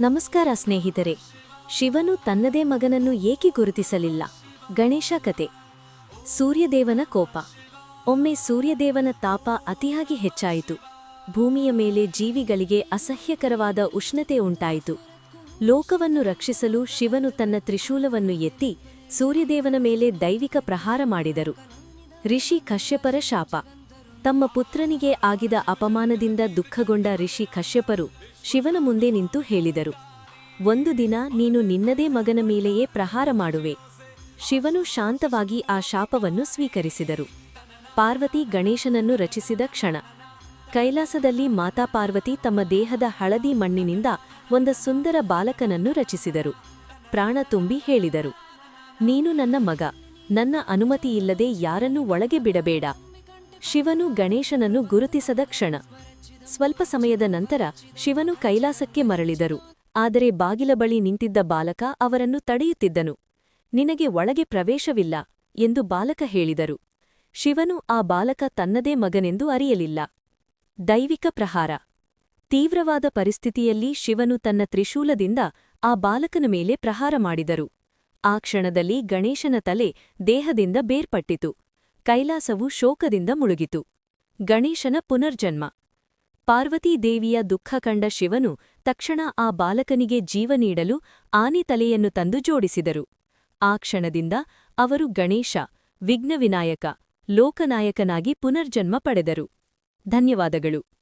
ನಮಸ್ಕಾರ ಸ್ನೇಹಿತರೆ. ಶಿವನು ತನ್ನದೇ ಮಗನನ್ನು ಏಕೆ ಗುರುತಿಸಲಿಲ್ಲ? ಗಣೇಶ ಕತೆ. ಸೂರ್ಯದೇವನ ಕೋಪ. ಒಮ್ಮೆ ಸೂರ್ಯದೇವನ ತಾಪ ಅತಿಯಾಗಿ ಹೆಚ್ಚಾಯಿತು. ಭೂಮಿಯ ಮೇಲೆ ಜೀವಿಗಳಿಗೆ ಅಸಹ್ಯಕರವಾದ ಉಷ್ಣತೆ ಉಂಟಾಯಿತು. ಲೋಕವನ್ನು ರಕ್ಷಿಸಲು ಶಿವನು ತನ್ನ ತ್ರಿಶೂಲವನ್ನು ಎತ್ತಿ ಸೂರ್ಯದೇವನ ಮೇಲೆ ದೈವಿಕ ಪ್ರಹಾರ ಮಾಡಿದರು. ಋಷಿ ಕಶ್ಯಪರ ಶಾಪ. ತಮ್ಮ ಪುತ್ರನಿಗೆ ಆಗಿದ ಅಪಮಾನದಿಂದ ದುಃಖಗೊಂಡ ಋಷಿ ಕಶ್ಯಪರು ಶಿವನ ಮುಂದೆ ನಿಂತು ಹೇಳಿದರು, ಒಂದು ದಿನ ನೀನು ನಿನ್ನದೇ ಮಗನ ಮೇಲೆಯೇ ಪ್ರಹಾರ ಮಾಡುವೆ. ಶಿವನು ಶಾಂತವಾಗಿ ಆ ಶಾಪವನ್ನು ಸ್ವೀಕರಿಸಿದರು. ಪಾರ್ವತಿ ಗಣೇಶನನ್ನು ರಚಿಸಿದ ಕ್ಷಣ, ಕೈಲಾಸದಲ್ಲಿ ಮಾತಾ ಪಾರ್ವತಿ ತಮ್ಮ ದೇಹದ ಹಳದಿ ಮಣ್ಣಿನಿಂದ ಒಂದು ಸುಂದರ ಬಾಲಕನನ್ನು ರಚಿಸಿದರು. ಪ್ರಾಣ ತುಂಬಿ ಹೇಳಿದರು, ನೀನು ನನ್ನ ಮಗ, ನನ್ನ ಅನುಮತಿಯಿಲ್ಲದೆ ಯಾರನ್ನೂ ಒಳಗೆ ಬಿಡಬೇಡ. ಶಿವನು ಗಣೇಶನನ್ನು ಗುರುತಿಸದ ಕ್ಷಣ. ಸ್ವಲ್ಪ ಸಮಯದ ನಂತರ ಶಿವನು ಕೈಲಾಸಕ್ಕೆ ಮರಳಿದರು. ಆದರೆ ಬಾಗಿಲ ಬಳಿ ನಿಂತಿದ್ದ ಬಾಲಕ ಅವರನ್ನು ತಡೆಯುತ್ತಿದ್ದನು. ನಿನಗೆ ಒಳಗೆ ಪ್ರವೇಶವಿಲ್ಲ ಎಂದು ಬಾಲಕ ಹೇಳಿದರು. ಶಿವನು ಆ ಬಾಲಕ ತನ್ನದೇ ಮಗನೆಂದು ಅರಿಯಲಿಲ್ಲ. ದೈವಿಕ ಪ್ರಹಾರ. ತೀವ್ರವಾದ ಪರಿಸ್ಥಿತಿಯಲ್ಲಿ ಶಿವನು ತನ್ನ ತ್ರಿಶೂಲದಿಂದ ಆ ಬಾಲಕನ ಮೇಲೆ ಪ್ರಹಾರ ಮಾಡಿದರು. ಆ ಕ್ಷಣದಲ್ಲಿ ಗಣೇಶನ ತಲೆ ದೇಹದಿಂದ ಬೇರ್ಪಟ್ಟಿತು. ಕೈಲಾಸವು ಶೋಕದಿಂದ ಮುಳುಗಿತು. ಗಣೇಶನ ಪುನರ್ಜನ್ಮ. ಪಾರ್ವತೀದೇವಿಯ ದುಃಖ ಕಂಡ ಶಿವನು ತಕ್ಷಣ ಆ ಬಾಲಕನಿಗೆ ಜೀವ ನೀಡಲು ಆನೆ ತಲೆಯನ್ನು ತಂದು ಜೋಡಿಸಿದರು. ಆ ಕ್ಷಣದಿಂದ ಅವರು ಗಣೇಶ, ವಿಘ್ನವಿನಾಯಕ, ಲೋಕನಾಯಕನಾಗಿ ಪುನರ್ಜನ್ಮ ಪಡೆದರು. ಧನ್ಯವಾದಗಳು.